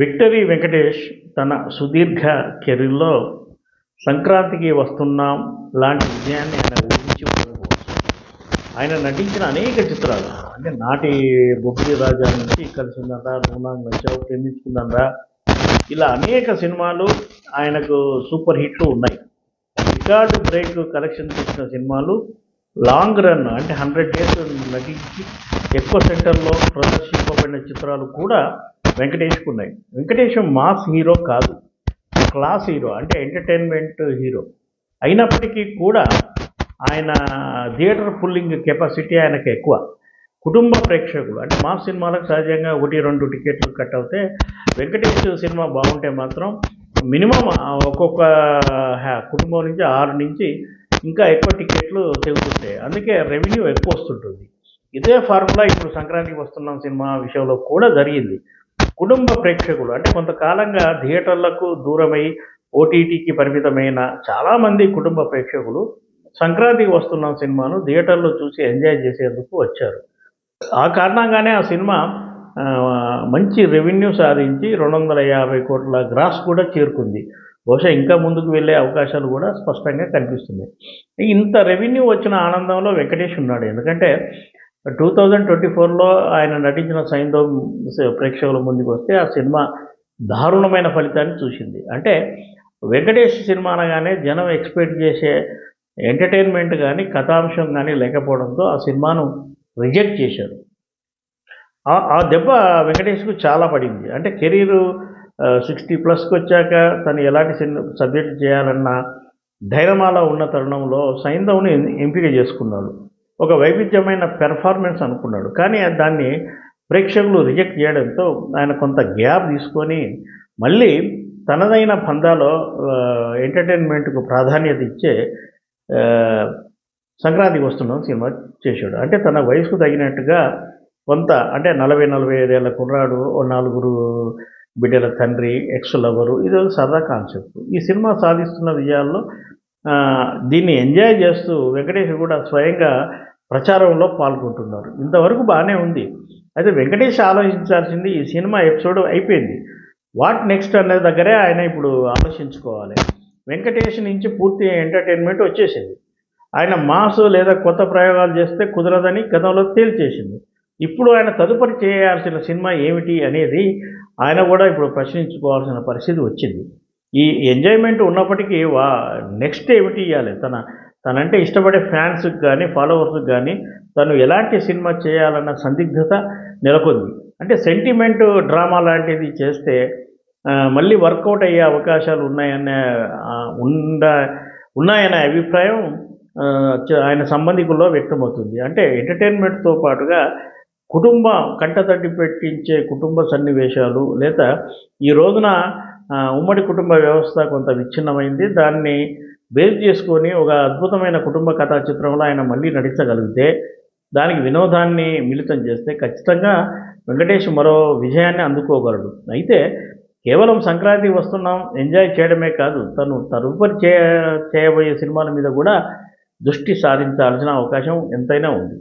Victory Venkatesh తన సుదీర్ఘ కెరీర్లో సంక్రాంతికి వస్తున్నాం లాంటి విజయాన్ని ఆయన ఊహించి ఉండకపోవచ్చు. ఆయన నటించిన అనేక చిత్రాలు. అంటే నాటి బొబ్బిలి రాజా నుంచి కలిసిందంరా నూనాంగ్ వచ్చావు ప్రేమించుకుందా ఇలా అనేక సినిమాలు ఆయనకు సూపర్ హిట్లు ఉన్నాయి. రికార్డు బ్రేక్ కలెక్షన్ చేసిన సినిమాలు లాంగ్ రన్ అంటే హండ్రెడ్ డేస్ నటించి ఎక్కువ సెంటర్లో ప్రదర్శింపబడిన చిత్రాలు కూడా వెంకటేష్కి ఉన్నాయి. వెంకటేష్ మాస్ హీరో కాదు. క్లాస్ హీరో అంటే ఎంటర్టైన్మెంట్ హీరో. అయినప్పటికీ కూడా ఆయన థియేటర్ పుల్లింగ్ కెపాసిటీ ఆయనకు ఎక్కువ. కుటుంబ ప్రేక్షకులు అంటే మా సినిమాలకు సహజంగా ఒకటి రెండు టికెట్లు కట్ అవుతే వెంకటేష్ సినిమా బాగుంటే మాత్రం మినిమం ఒక్కొక్క హ్యా- కుటుంబం నుంచి ఆరు నుంచి ఇంకా ఎక్కువ టికెట్లు తెగుతుంటాయి అందుకే రెవెన్యూ ఎక్కువ వస్తుంటుంది. ఇదే ఫార్ములా ఇప్పుడు సంక్రాంతికి వస్తున్నాం సినిమా విషయంలో కూడా జరిగింది. కుటుంబ ప్రేక్షకులు అంటే కొంతకాలంగా థియేటర్లకు దూరమై ఓటీటీకి పరిమితమైన చాలామంది కుటుంబ ప్రేక్షకులు సంక్రాంతికి వస్తున్న సినిమాను థియేటర్లో చూసి ఎంజాయ్ చేసేందుకు వచ్చారు. ఆ కారణంగానే ఆ సినిమా మంచి రెవెన్యూ సాధించి రెండు వందల యాభై కోట్ల గ్రాస్ కూడా చేరుకుంది. బహుశా ఇంకా ముందుకు వెళ్ళే అవకాశాలు కూడా స్పష్టంగా కనిపిస్తున్నాయి. ఇంత రెవెన్యూ వచ్చిన ఆనందంలో వెంకటేష్ ఉన్నాడు. ఎందుకంటే టూ థౌజండ్ ట్వంటీ ఫోర్లో ఆయన నటించిన సైంధవ్ ప్రేక్షకుల ముందుకు వస్తే ఆ సినిమా దారుణమైన ఫలితాన్ని చూసింది. అంటే వెంకటేష్ సినిమా అనగానే జనం ఎక్స్పెక్ట్ చేసే ఎంటర్టైన్మెంట్ కానీ కథాంశం కానీ లేకపోవడంతో ఆ సినిమాను రిజెక్ట్ చేశారు. ఆ- దెబ్బ వెంకటేష్కు చాలా పడింది. అంటే కెరీరు సిక్స్టీ ప్లస్కి వచ్చాక తను ఎలాంటి సిన్ సబ్జెక్ట్ చేయాలన్న ధైర్యమాల ఉన్న తరుణంలో సైంధవ్ని ఎంపిక చేసుకున్నాడు. ఒక వైవిధ్యమైన పెర్ఫార్మెన్స్ అనుకున్నాడు. కానీ దాన్ని ప్రేక్షకులు రిజెక్ట్ చేయడంతో ఆయన కొంత గ్యాప్ తీసుకొని మళ్ళీ తనదైన పందాలో ఎంటర్టైన్మెంట్కు ప్రాధాన్యత ఇచ్చే సంక్రాంతికి వస్తున్నాం సినిమా చేశాడు. అంటే తన వయసుకు తగినట్టుగా కొంత అంటే నలభై నలభై ఐదేళ్ళ కుర్రాడు ఓ నలుగురు బిడ్డల తండ్రి ఎక్స్ లవరు ఇది ఒక సరదా కాన్సెప్ట్ ఈ సినిమా సాధిస్తున్న విజయాల్లో దీన్ని ఎంజాయ్ చేస్తూ వెంకటేష్ కూడా స్వయంగా ప్రచారంలో పాల్గొంటున్నారు. ఇంతవరకు బాగానే ఉంది. అయితే వెంకటేష్ ఆలోచించాల్సింది ఈ సినిమా ఎపిసోడ్ అయిపోయింది. వాట్ నెక్స్ట్ అనే దగ్గరే ఆయన ఇప్పుడు ఆలోచించుకోవాలి. వెంకటేష్ నుంచి పూర్తి ఎంటర్టైన్మెంట్ వచ్చేసింది. ఆయన మాస్ లేదా కొత్త ప్రయోగాలు చేస్తే కుదరదని గతంలో తేల్చేసింది. ఇప్పుడు ఆయన తదుపరి చేయాల్సిన సినిమా ఏమిటి అనేది ఆయన కూడా ఇప్పుడు ప్రశ్నించుకోవాల్సిన పరిస్థితి వచ్చింది. ఈ ఎంజాయ్మెంట్ ఉన్నప్పటికీ వా నెక్స్ట్ ఏమిటి ఇవ్వాలి తన తనంటే ఇష్టపడే ఫ్యాన్స్కి కానీ ఫాలోవర్స్కి కానీ తను ఎలాంటి సినిమా చేయాలన్న సందిగ్ధత నెలకొంది. అంటే సెంటిమెంట్ డ్రామా లాంటిది చేస్తే మళ్ళీ వర్కౌట్ అయ్యే అవకాశాలు ఉన్నాయనే ఉండ ఉన్నాయనే అభిప్రాయం ఆయన సంబంధికుల్లో వ్యక్తమవుతుంది. అంటే ఎంటర్టైన్మెంట్తో పాటుగా కుటుంబ కంటతడి పెట్టించే కుటుంబ సన్నివేశాలు లేదా ఈ రోజున ఉమ్మడి కుటుంబ వ్యవస్థ కొంత విచ్ఛిన్నమైంది. దాన్ని బేస్ చేసుకొని ఒక అద్భుతమైన కుటుంబ కథా చిత్రంలో ఆయన మళ్ళీ నటించగలిగితే దానికి వినోదాన్ని మిళితం చేస్తే ఖచ్చితంగా వెంకటేష్ మరో విజయాన్ని అందుకోగలడు. అయితే కేవలం సంక్రాంతి వస్తున్నాం ఎంజాయ్ చేయడమే కాదు తను తదుపరి చేయ చేయబోయే సినిమాల మీద కూడా దృష్టి సాధించాల్సిన అవకాశం ఎంతైనా ఉంది.